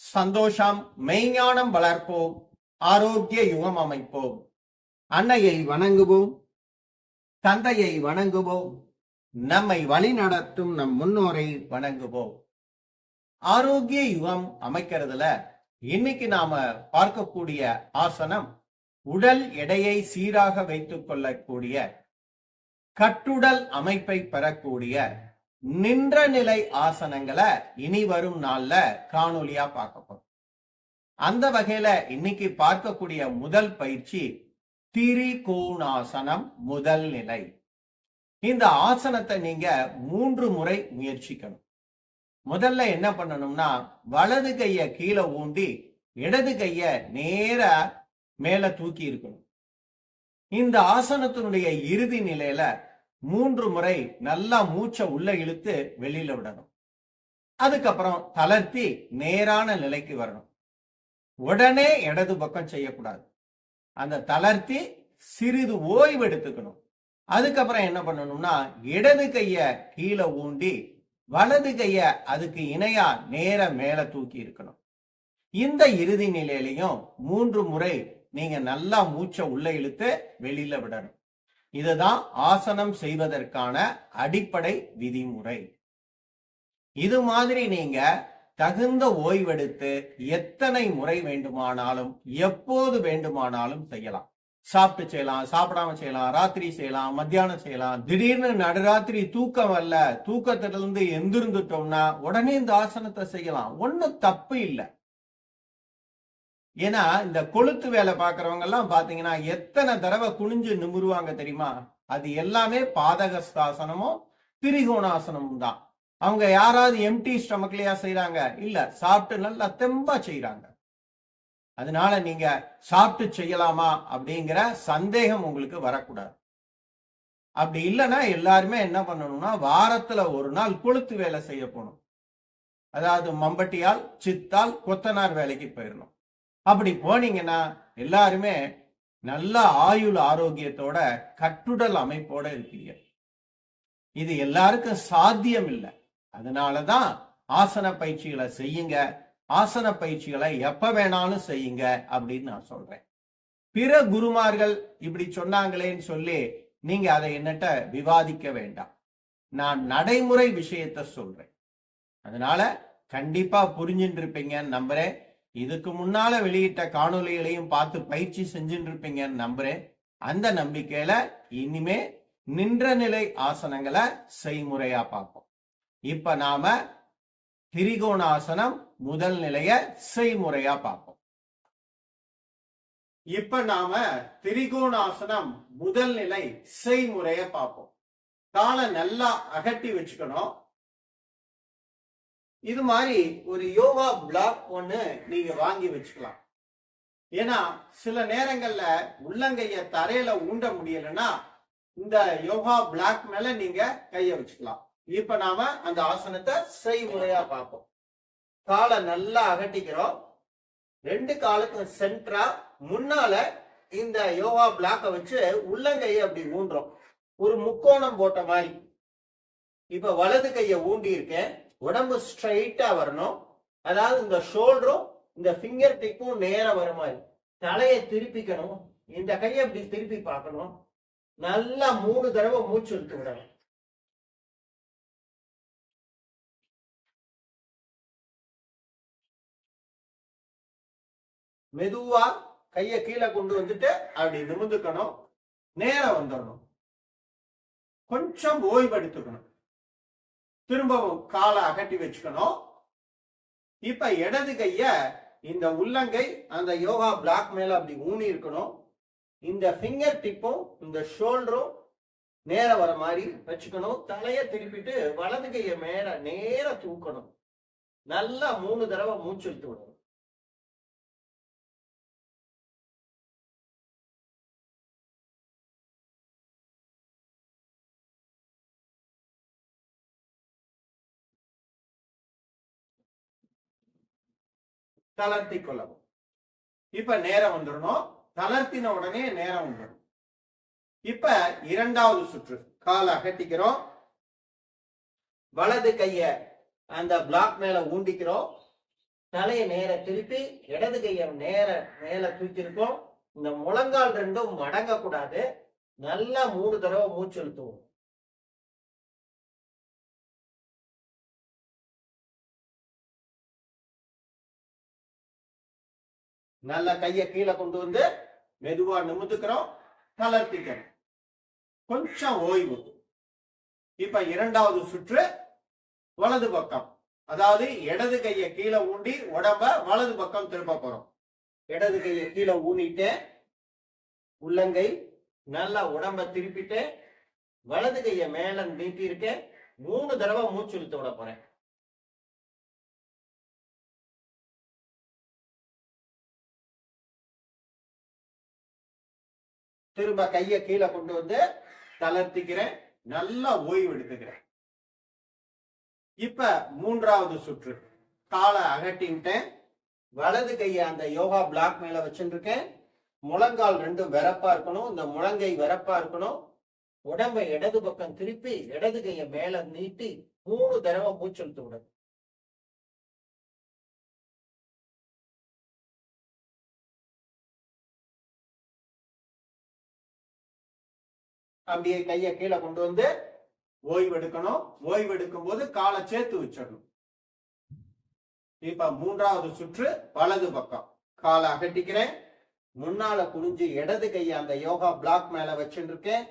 சந்தோஷம் மெய்ஞானம் வளர்ப்போம் ஆரோக்கிய யுகம் அமைப்போம். அன்னையை வணங்குவோம் தந்தையை வணங்குவோம் நம்மை வழிநடத்தும் நம் முன்னோரை வணங்குவோம். ஆரோக்கிய யுகம் அமைக்கிறதுல இன்னைக்கு நாம பார்க்கக்கூடிய ஆசனம் உடல் எடையை சீராக வைத்துக் கொள்ளக்கூடிய கட்டுடல் அமைப்பை பெறக்கூடிய நின்ற நிலை ஆசனங்களை இனி வரும் நாள்ல காணொலியா பார்க்க போறோம். அந்த வகையில இன்னைக்கு பார்க்கக்கூடிய முதல் பயிற்சி திரிகோணாசனம் முதல் நிலை. இந்த ஆசனத்தை நீங்க மூன்று முறை முயற்சிக்கணும். முதல்ல என்ன பண்ணணும்னா வலது கைய கீழே ஊண்டி இடது கைய நேர மேல தூக்கி இருக்கணும். இந்த ஆசனத்தினுடைய இறுதி நிலையில மூன்று முறை நல்லா மூச்சை உள்ள இழுத்து வெளியில விடணும். அதுக்கப்புறம் தளர்த்தி நேரான நிலைக்கு வரணும். உடனே இடது பக்கம் செய்யக்கூடாது. அந்த தளர்த்தி சிறிது ஓய்வு எடுத்துக்கணும். அதுக்கப்புறம் என்ன பண்ணணும்னா இடது கைய கீழே ஊண்டி வலது கைய அதுக்கு இணையா நேர மேல தூக்கி இருக்கணும். இந்த இறுதி நிலையிலையும் மூன்று முறை நீங்க நல்லா மூச்சை உள்ள இழுத்து வெளியில விடணும். இதுதான் ஆசனம் செய்வதற்கான அடிப்படை விதிமுறை. இது மாதிரி நீங்க தகுந்த ஓய்வெடுத்து எத்தனை முறை வேண்டுமானாலும் எப்போது வேண்டுமானாலும் செய்யலாம். சாப்பிட்டு செய்யலாம் சாப்பிடாம செய்யலாம் ராத்திரி செய்யலாம் மத்தியானம் செய்யலாம். திடீர்னு நடுராத்திரி தூக்கம் அல்ல தூக்கத்திலிருந்து எந்திருந்துட்டோம்னா உடனே இந்த ஆசனத்தை செய்யலாம். ஒன்னும் தப்பு இல்லை. ஏன்னா இந்த கொளுத்து வேலை பார்க்கறவங்க எல்லாம் பாத்தீங்கன்னா எத்தனை தடவை குனிஞ்சு நிமிருவாங்க தெரியுமா? அது எல்லாமே பாதகஸ்தாசனமும் திரிகோணாசனமும் தான். அவங்க யாராவது எம்டி ஸ்டமக்லயா செய்யறாங்க இல்ல சாப்பிட்டு நல்லா தெம்பா செய்யறாங்க அதனால நீங்க சாப்பிட்டு செய்யலாமா அப்படிங்கிற சந்தேகம் உங்களுக்கு வரக்கூடாது. அப்படி இல்லைன்னா எல்லாருமே என்ன பண்ணணும்னா வாரத்துல ஒரு நாள் கொளுத்து வேலை செய்ய போகணும். அதாவது மம்பட்டியால் சித்தால் கொத்தனார் வேலைக்கு போயிடணும் அப்படி போனீங்கன்னா எல்லாருமே நல்ல ஆயுள் ஆரோக்கியத்தோட கட்டுடல் அமைப்போட இருப்பீங்க. இது எல்லாருக்கும் சாத்தியம் இல்லை. அதனாலதான் ஆசன பயிற்சிகளை செய்யுங்க. ஆசன பயிற்சிகளை எப்ப வேணாலும் செய்யுங்க அப்படின்னு நான் சொல்றேன். பிற குருமார்கள் இப்படி சொன்னாங்களேன்னு சொல்லி நீங்க அதை என்னட்ட விவாதிக்க வேண்டாம். நான் நடைமுறை விஷயத்த சொல்றேன். அதனால கண்டிப்பா புரிஞ்சுட்டு இருப்பீங்கன்னு நம்புறேன். இதுக்கு முன்னால வெளியிட்ட காணொலிகளையும் பார்த்து பயிற்சி செஞ்சுட்டு இருப்பீங்கன்னு நம்புறேன். அந்த நம்பிக்கையில இனிமே நின்ற நிலை ஆசனங்களை செய்முறையா பார்ப்போம். இப்ப நாம திரிகோணாசனம் முதல் நிலைய செய்முறையா பார்ப்போம். இப்ப நாம திரிகோணாசனம் முதல் நிலை செய்முறைய பார்ப்போம். காலை நல்லா அகட்டி வச்சுக்கணும். இது மாதிரி ஒரு யோகா பிளாக் ஒன்று நீங்க வாங்கி வச்சுக்கலாம். ஏன்னா சில நேரங்கள்ல உள்ளங்கைய தரையில ஊண்ட முடியலன்னா இந்த யோகா பிளாக் மேல நீங்க கைய வச்சுக்கலாம். இப்ப நாம அந்த ஆசனத்தை செய்முறையா பார்ப்போம். காலை நல்லா அகட்டிக்கிறோம். ரெண்டு காலுக்கும் சென்டரா முன்னால இந்த யோகா பிளாக்க வச்சு உள்ளங்கைய அப்படி ஊன்றோம். ஒரு முக்கோணம் போட்ட மாதிரி. இப்ப வலது கைய ஊண்டி இருக்கேன் உடம்பு ஸ்ட்ரைட்டா வரணும். அதாவது இந்த ஷோல்டரும் இந்த ஃபிங்கர் டிப்பும் நேரம் வர மாதிரி தலையை திருப்பிக்கணும். இந்த கையை இப்படி திருப்பி பார்க்கணும். நல்லா மூணு தடவை மூச்சு இழுத்து விடணும். மெதுவா கைய கீழே கொண்டு வந்துட்டு அப்படி நிமிந்துக்கணும் நேரம் வந்துடணும் கொஞ்சம் ஓய்வெடுத்துக்கணும். திரும்பவும் காலை அகட்டி வச்சுக்கணும். இப்ப இடது கைய இந்த உள்ளங்கை அந்த யோகா பிளாக் மேல அப்படி ஊனி இருக்கணும். இந்த ஃபிங்கர் டிப்பும் இந்த ஷோல்டரும் நேர வர மாதிரி வச்சுக்கணும். தலைய திருப்பிட்டு வலது கைய மேல நேர தூக்கணும். நல்லா மூணு தடவை மூச்சு இழுத்து விடணும். தளர்த்தி கொள்ளவும். இப்ப நேரம் வந்துடணும் தளர்த்தின உடனே நேரம் வந்துடும் இப்ப இரண்டாவது சுற்று காலை அகட்டிக்கிறோம். வலது கைய அந்த பிளாக் மேல ஊண்டிக்கிறோம். தலையை நேர திருப்பி இடது கையை நேர மேல தூக்கிருக்கோம் இந்த முழங்கால் ரெண்டும் மடங்க கூடாது நல்லா மூணு தடவை மூச்சு இழுத்துவோம். நல்ல கையை கீழே கொண்டு வந்து மெதுவா நிமித்துக்கிறோம் தளர்த்திக்கிறோம். கொஞ்சம் ஓய்வு. இப்ப இரண்டாவது சுற்று வலது பக்கம். அதாவது இடது கையை கீழே ஊண்டி உடம்ப வலது பக்கம் திரும்ப போறோம். இடது கையை கீழே ஊனிட்டு உள்ளங்கை நல்லா உடம்ப திருப்பிட்டு வலது கையை மேல நீட்டி இருக்கேன் மூணு தடவை மூச்சு இழுத்து விட போறேன். திரும்ப கையை கீழே கொண்டு வந்து தளர்த்திக்கிறேன். நல்லா ஓய்வு எடுத்துக்கிறேன். இப்ப மூன்றாவது சுற்று. காலை அகட்டின்ட்டேன் வலது கையை அந்த யோகா பிளாக் மேல வச்சுருக்கேன். முழங்கால் ரெண்டும் வெறப்பா இருக்கணும். இந்த முழங்கை வெறப்பா இருக்கணும். உடம்பை இடது பக்கம் திருப்பி இடது கையை மேல நீட்டி மூணு தடவை மூச்சு இழுத்து விடணும். அப்படியே கையை கீழே கொண்டு வந்து ஓய்வு எடுக்கணும் ஓய்வு எடுக்கும் போது காலை சேர்த்து வச்சிடணும். இப்ப மூன்றாவது சுற்று வலது பக்கம். காலை அகட்டிக்கிறேன். முன்னால குனிஞ்சு இடது கையை அந்த யோகா பிளாக் மேல வச்சுருக்கேன்.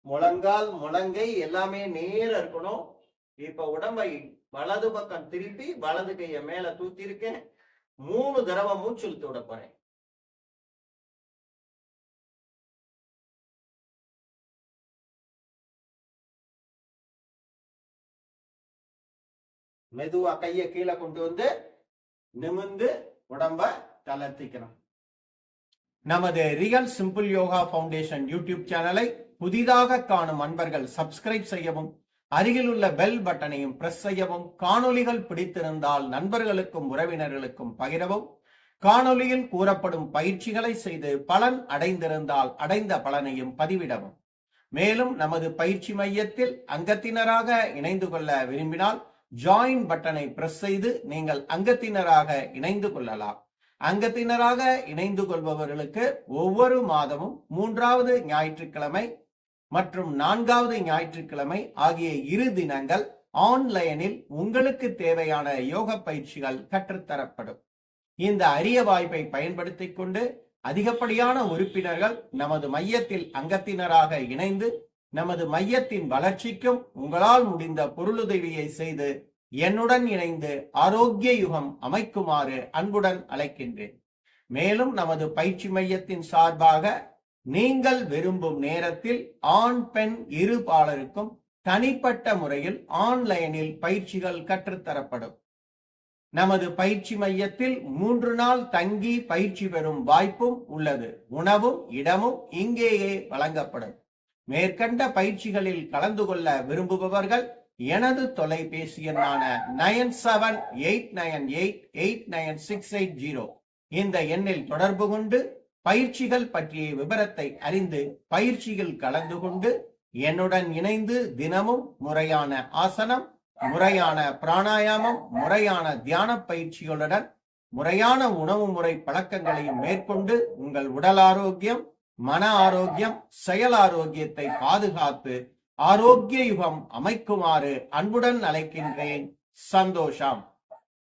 முழங்கால் முழங்கை எல்லாமே நேர இருக்கணும். இப்ப உடம்பை வலது பக்கம் திருப்பி வலது கையை மேல தூத்தி இருக்கேன் மூணு தடவை மூச்சு இழுத்து விட போறேன். மெதுவா கையை கீழே கொண்டு வந்து நிமிந்து உடம்ப தளர்த்திக்கணும். நமது real simple yoga foundation YouTube சேனலை புதிதாக காணும் அன்பர்கள் சப்ஸ்கிரைப் செய்யவும் அருகில் உள்ள பெல் பட்டனையும் பிரஸ் செய்யவும் காணொளிகள் பிடித்திருந்தால் நண்பர்களுக்கும் உறவினர்களுக்கும் பகிரவும் காணொளியில் கூறப்படும் பயிற்சிகளை செய்து பலன் அடைந்திருந்தால் அடைந்த பலனையும் பதிவிடவும். மேலும் நமது பயிற்சி மையத்தில் அங்கத்தினராக இணைந்து கொள்ள விரும்பினால் ஜாயின் பட்டனை பிரஸ் செய்து நீங்கள் அங்கத்தினராக இணைந்து கொள்ளலாம். அங்கத்தினராக இணைந்து கொள்பவர்களுக்கு ஒவ்வொரு மாதமும் மூன்றாவது ஞாயிற்றுக்கிழமை மற்றும் நான்காவது ஞாயிற்றுக்கிழமை ஆகிய இரு தினங்கள் ஆன்லைனில் உங்களுக்கு தேவையான யோக பயிற்சிகள் கற்றுத்தரப்படும். இந்த அரிய வாய்ப்பை பயன்படுத்திக் கொண்டு அதிகப்படியான உறுப்பினர்கள் நமது மையத்தில் அங்கத்தினராக இணைந்து நமது மையத்தின் வளர்ச்சிக்கும் உங்களால் முடிந்த பொருளுதவியை செய்து என்னுடன் இணைந்து ஆரோக்கிய யுகம் அமைக்குமாறு அன்புடன் அழைக்கின்றேன். மேலும் நமது பயிற்சி மையத்தின் சார்பாக நீங்கள் விரும்பும் நேரத்தில் ஆண் பெண் இரு பாலருக்கும் தனிப்பட்ட முறையில் ஆன்லைனில் பயிற்சிகள் கற்றுத்தரப்படும். நமது பயிற்சி மையத்தில் மூன்று நாள் தங்கி பயிற்சி பெறும் வாய்ப்பும் உள்ளது. உணவும் இடமும் இங்கேயே வழங்கப்படும். மேற்கண்ட பயிற்சிகளில் கலந்து கொள்ள விரும்புபவர்கள் எனது தொலைபேசி எண்ணான nine seven eight nine eight eight nine six eight zero. இந்த எண்ணில் தொடர்பு கொண்டு பயிற்சிகள் பற்றிய விவரத்தை அறிந்து பயிற்சியில் கலந்து கொண்டு என்னுடன் இணைந்து தினமும் முறையான ஆசனம் முறையான பிராணாயாமம் முறையான தியான பயிற்சிகளுடன் முறையான உணவு முறை பழக்கங்களையும் மேற்கொண்டு உங்கள் உடல் ஆரோக்கியம் மன ஆரோக்கியம் செயல் ஆரோக்கியத்தை பாதுகாத்து ஆரோக்கிய யுகம் அமைக்குமாறு அன்புடன் அழைக்கின்றேன். சந்தோஷம்.